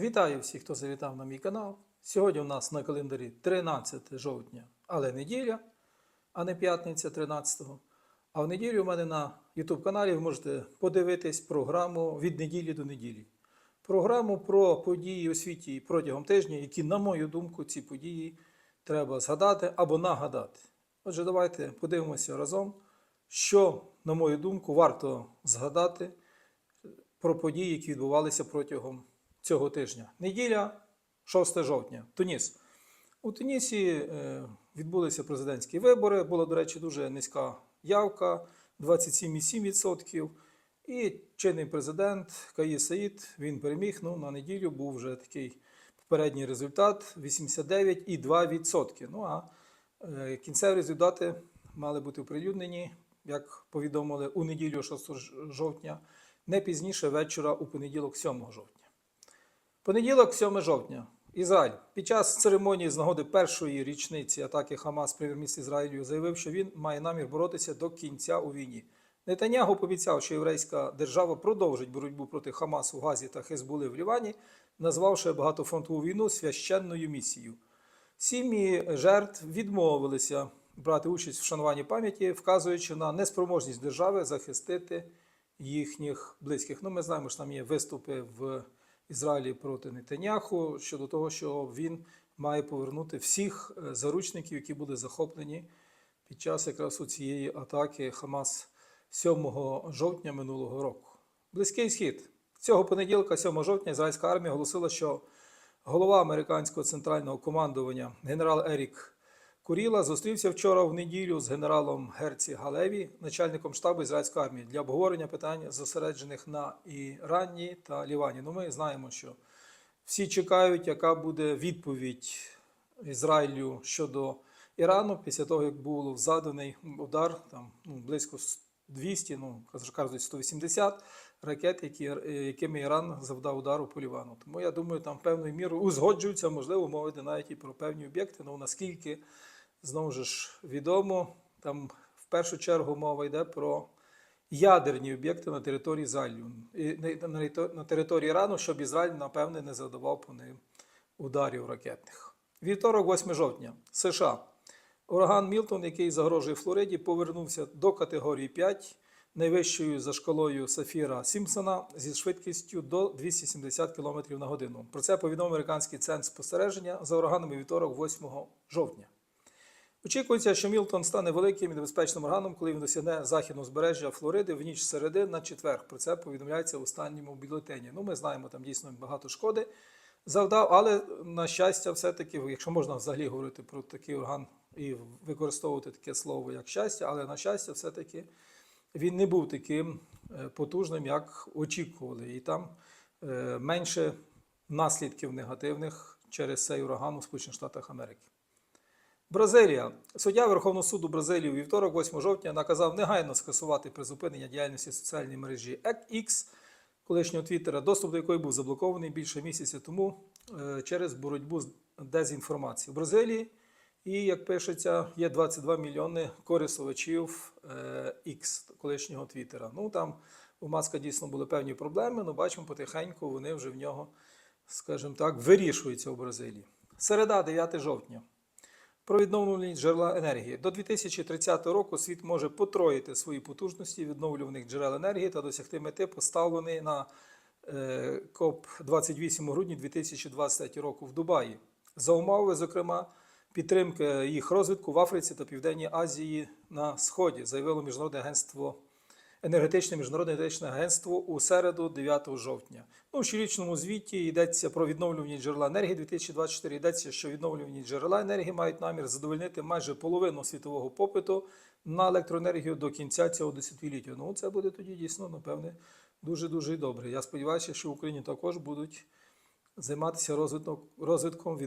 Вітаю всіх, хто завітав на мій канал. Сьогодні у нас на календарі 13 жовтня, але неділя, а не п'ятниця 13-го. А в неділю у мене на YouTube каналі ви можете подивитись програму від неділі до неділі. Програму про події у світі протягом тижня, які, на мою думку, ці події треба згадати або нагадати. Отже, давайте подивимося разом, що, на мою думку, варто згадати про події, які відбувалися протягом цього тижня. Неділя, 6 жовтня, Туніс. У Тунісі е, відбулися президентські вибори. Була, до речі, дуже низька явка 27,7%. І чинний президент Каї Саїд він переміг. Ну, на неділю був вже такий попередній результат 89,2%. Ну а е, кінцеві результати мали бути оприлюднені, як повідомили у неділю 6 жовтня, не пізніше вечора у понеділок 7 жовтня. Понеділок, 7 жовтня. Ізраїль під час церемонії з нагоди першої річниці атаки Хамас прем'єр-міністр Ізраїлю заявив, що він має намір боротися до кінця у війні. Нетанягу пообіцяв, що єврейська держава продовжить боротьбу проти Хамасу в Газі та Хезбули в Лівані, назвавши багатофронтову війну священною місією. Сім'ї жертв відмовилися брати участь в шануванні пам'яті, вказуючи на неспроможність держави захистити їхніх близьких. Ну, ми знаємо, що там є виступи в Ізраїлі проти Нетаняху щодо того, що він має повернути всіх е, заручників, які були захоплені під час якраз у цієї атаки Хамас 7 жовтня минулого року. Близький схід цього понеділка, 7 жовтня, ізраїльська армія оголосила, що голова американського центрального командування генерал Ерік Куріла зустрівся вчора в неділю з генералом Герці Галеві, начальником штабу ізраїльської армії, для обговорення питань, зосереджених на Ірані та Лівані. Ну, ми знаємо, що всі чекають, яка буде відповідь Ізраїлю щодо Ірану після того, як був заданий удар там ну, близько 200, ну кажуть 180 ракет, які, якими Іран завдав удару по Лівану. Тому я думаю, там певною мірою узгоджуються, можливо, йде навіть і про певні об'єкти. Ну наскільки знову ж відомо, там в першу чергу мова йде про ядерні об'єкти на території Ізраїлю, на- території Ірану, щоб Ізраїль, напевне, не завдавав по ним ударів ракетних. Вівторок, 8 жовтня, США. Ураган Мілтон, який загрожує Флориді, повернувся до категорії 5, найвищою за шкалою Сафіра Сімпсона зі швидкістю до 270 км на годину. Про це повідомив американський центр спостереження за ураганами вівторок, 8 жовтня. Очікується, що Мілтон стане великим і небезпечним ураганом, коли він досягне західного збережжя Флориди в ніч середи на четвер. Про це повідомляється в останньому бюлетені. Ну, ми знаємо, там дійсно багато шкоди завдав, але на щастя, все-таки, якщо можна взагалі говорити про такий ураган і використовувати таке слово як щастя, але на щастя, все-таки він не був таким е, потужним, як очікували. І там е, менше наслідків негативних через цей ураган у Сполучених Штатах Америки. Бразилія. Суддя Верховного суду Бразилії у вівторок, 8 жовтня, наказав негайно скасувати призупинення діяльності соціальної мережі X, колишнього Твіттера, доступ до якої був заблокований більше місяця тому е, через боротьбу з дезінформацією. У Бразилії, і, як пишеться, є 22 мільйони користувачів е, X, колишнього Твіттера. Ну там у Маска дійсно були певні проблеми, але бачимо, потихеньку вони вже в нього, скажімо так, вирішуються у Бразилії. Середа, 9 жовтня. Про відновлювані джерела енергії. До 2030 року світ може потроїти свої потужності відновлюваних джерел енергії та досягти мети, поставленої на е, КОП-28 у грудні 2023 року в Дубаї. За умови, зокрема, підтримки їх розвитку в Африці та Південній Азії на Сході, заявило Міжнародне агентство енергетичне міжнародне енергетичне агентство у середу, 9 жовтня. Ну, в щорічному звіті йдеться про відновлювані джерела енергії 2024. Йдеться, що відновлювані джерела енергії мають намір задовольнити майже половину світового попиту на електроенергію до кінця цього десятиліття. Ну, це буде тоді дійсно, напевне, дуже дуже добре. Я сподіваюся, що в Україні також будуть займатися розвитком,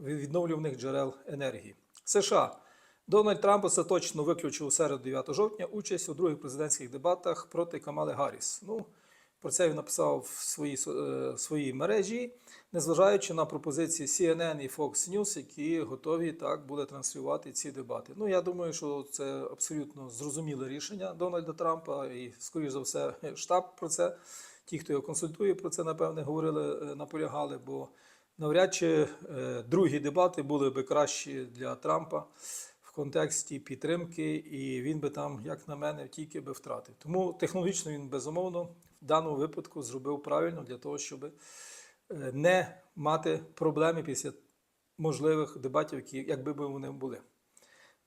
відновлюваних джерел енергії. США. Дональд Трамп остаточно виключив у середу 9 жовтня участь у других президентських дебатах проти Камали Гарріс. Ну, Про це він написав в своїй, е, своїй мережі, незважаючи на пропозиції CNN і Fox News, які готові так були транслювати ці дебати. Ну я думаю, що це абсолютно зрозуміле рішення Дональда Трампа, і, скоріш за все, штаб про це. Ті, хто його консультує, про це напевне говорили, е, наполягали, бо навряд чи е, другі дебати були би кращі для Трампа контексті підтримки, і він би там, як на мене, тільки би втратив. Тому технологічно він безумовно в даному випадку зробив правильно для того, щоб е, не мати проблеми після можливих дебатів, які якби вони були.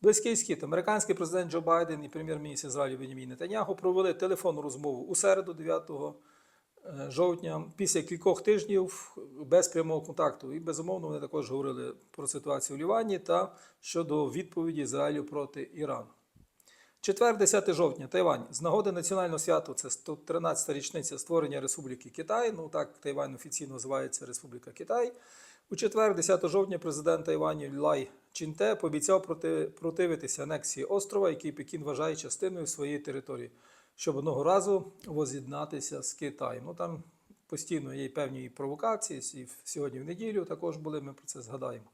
Близький схід. Американський президент Джо Байден і прем'єр-міністр Ізраїлю Бенімій Нетаньяху провели телефонну розмову у середу, 9 е, жовтня, після кількох тижнів без прямого контакту. І безумовно вони також говорили про ситуацію в Лівані та щодо відповіді Ізраїлю проти Ірану. Четвер, 10 жовтня, Тайвань. З нагоди національного свята, це 113-та річниця створення Республіки Китай. Ну так Тайвань офіційно називається Республіка Китай. У четвер, 10 жовтня, президент Тайваню Лай Чінте пообіцяв проти, противитися анексії острова, який Пекін вважає частиною своєї території, щоб одного разу воз'єднатися з Китаєм. Ну там постійно є певні провокації. І сьогодні в неділю також були. Ми про це згадаємо.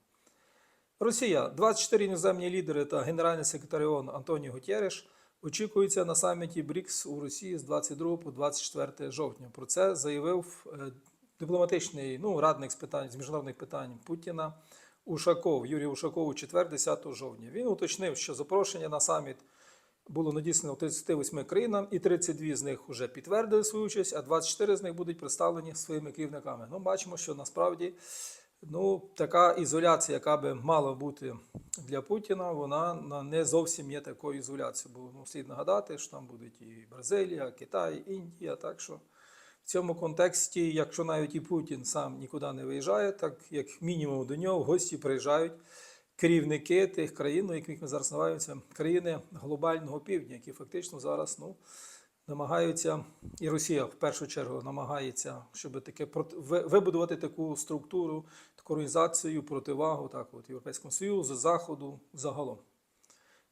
Росія 24 іноземні лідери та генеральний секретар ООН Антоніо Гутєреш очікуються на саміті БРІКС у Росії з 22 по 24 жовтня. Про це заявив е, дипломатичний ну, радник з питань з міжнародних питань Путіна Ушаков Юрій Ушаков у четвер, 10 жовтня. Він уточнив, що запрошення на саміт було надіслано 38 країнам, і 32 з них вже підтвердили свою участь, а 24 з них будуть представлені своїми керівниками. Ну, бачимо, що насправді ну, така ізоляція, яка би мала бути для Путіна, вона не зовсім є такою ізоляцією. Бо ну, слід нагадати, що там будуть і Бразилія, Китай, Індія. Так що в цьому контексті, якщо навіть і Путін сам нікуди не виїжджає, так як мінімум до нього гості приїжджають керівники тих країн, ну, яких ми зараз називаємося, країни глобального півдня, які фактично зараз ну, намагаються, і Росія в першу чергу намагається, щоб таке вибудувати таку структуру, таку організацію, противагу так, от, Європейському Союзу, Заходу загалом.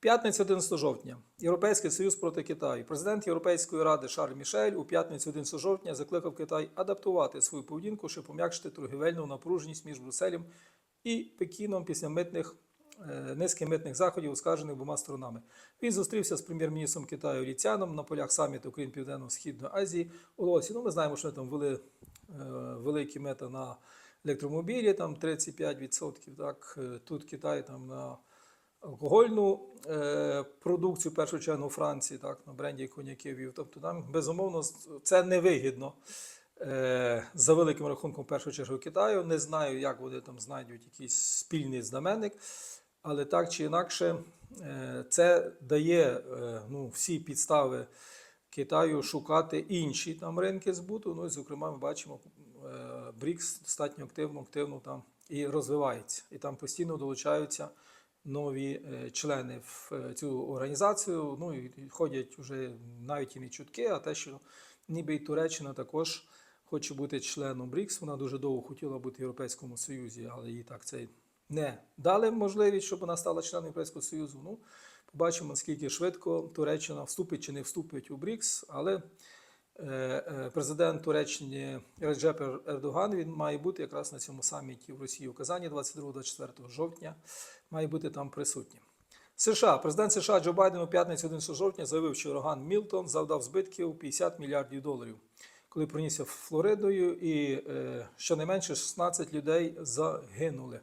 П'ятниця 11 жовтня. Європейський Союз проти Китаю. Президент Європейської ради Шарль Мішель у п'ятницю 11 жовтня закликав Китай адаптувати свою поведінку, щоб пом'якшити торгівельну напруженість між Брюсселем і Пекіном після митних е, низки митних заходів, оскаржених обома сторонами. Він зустрівся з прем'єр-міністром Китаю Ліцяном на полях саміту Україн Південно-Східної Азії у Лосі. Ну, ми знаємо, що вони там ввели е, великі мета на електромобілі, там 35%. Так, Е, тут Китай там на алкогольну продукцію, першу чергу у Франції, так, на бренді коньяків. Тобто там безумовно це невигідно. Е, за великим рахунком, в першу чергу, Китаю. Не знаю, як вони там знайдуть якийсь спільний знаменник, але так чи інакше, е, це дає е, ну, всі підстави Китаю шукати інші там ринки збуту. Ну і, зокрема, ми бачимо, БРІКС достатньо активно, активно там і розвивається. І там постійно долучаються нові члени в цю організацію. Ну і ходять вже навіть і не чутки, а те, що ніби і Туреччина також хоче бути членом БРІКС. Вона дуже довго хотіла бути в Європейському Союзі, але їй так це не дали можливість, щоб вона стала членом Європейського Союзу. Ну, побачимо, наскільки швидко Туреччина вступить чи не вступить у БРІКС, але е, е, президент Туреччини Реджеп Ердоган він має бути якраз на цьому саміті в Росії у Казані 22-24 жовтня, має бути там присутнім. США, президент США Джо Байден у п'ятницю 11 жовтня заявив, що ураган Мілтон завдав збитків 50 мільярдів доларів, коли пронісся Флоридою, і е, щонайменше 16 людей загинули.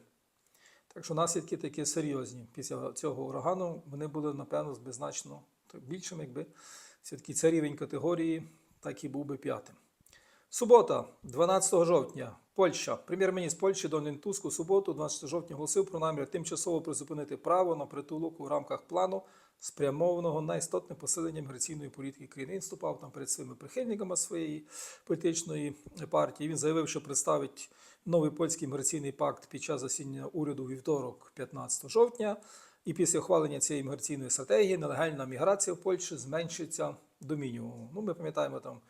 Так що наслідки такі серйозні. Після цього урагану вони були, напевно, значно більшими, якби все-таки це рівень категорії, так і був би п'ятим. Субота, 12 жовтня, Польща. Прем'єр-міністр Польщі Дональд Туск у суботу, 12 жовтня, оголосив про намір тимчасово призупинити право на притулок у рамках плану, спрямованого на істотне посилення міграційної політики країни. Він вступав там перед своїми прихильниками своєї політичної партії. Він заявив, що представить новий польський міграційний пакт під час засідання уряду вівторок, 15 жовтня. І після ухвалення цієї міграційної стратегії нелегальна міграція в Польщі зменшиться до мінімуму. Ну, ми пам'ятаємо там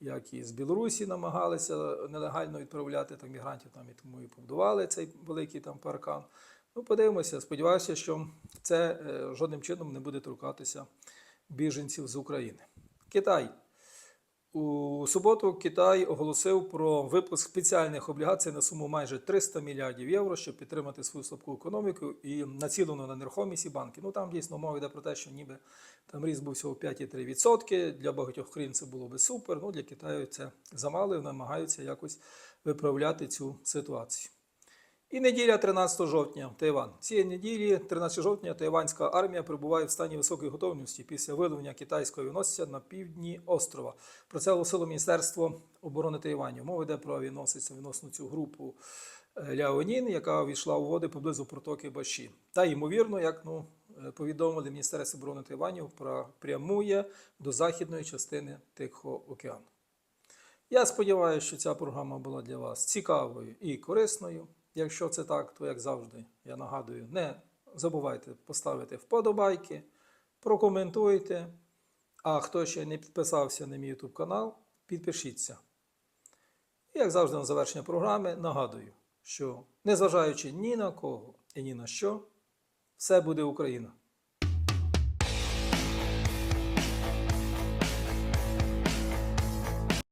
як і з Білорусі намагалися нелегально відправляти там мігрантів, там і тому і побудували цей великий там паркан. Ну, подивимося, сподіваюся, що це е, жодним чином не буде торкатися біженців з України. Китай. У суботу Китай оголосив про випуск спеціальних облігацій на суму майже 300 мільярдів євро, щоб підтримати свою слабку економіку і націлено на нерухомість і банки. Ну там дійсно мова йде про те, що ніби там ріст був всього 5,3%. Для багатьох країн це було би супер. Ну для Китаю це замало і намагаються якось виправляти цю ситуацію. І неділя 13 жовтня Тайван. Цієї неділі, 13 жовтня, тайванська армія перебуває в стані високої готовності після виявлення китайського авіаносця на півдні острова. Про це оголосило Міністерство оборони Тайваню. Мова йде про авіаносець, авіаносну цю групу е, Ляонін, яка увійшла у води поблизу протоки Баші. Та ймовірно, як ну, е, повідомили Міністерство оборони Тайваню, прямує до західної частини Тихого океану. Я сподіваюся, що ця програма була для вас цікавою і корисною. Якщо це так, то як завжди, я нагадую, не забувайте поставити вподобайки, прокоментуйте. А хто ще не підписався на мій YouTube канал, підпишіться. І як завжди на завершення програми нагадую, що незважаючи ні на кого і ні на що, все буде Україна.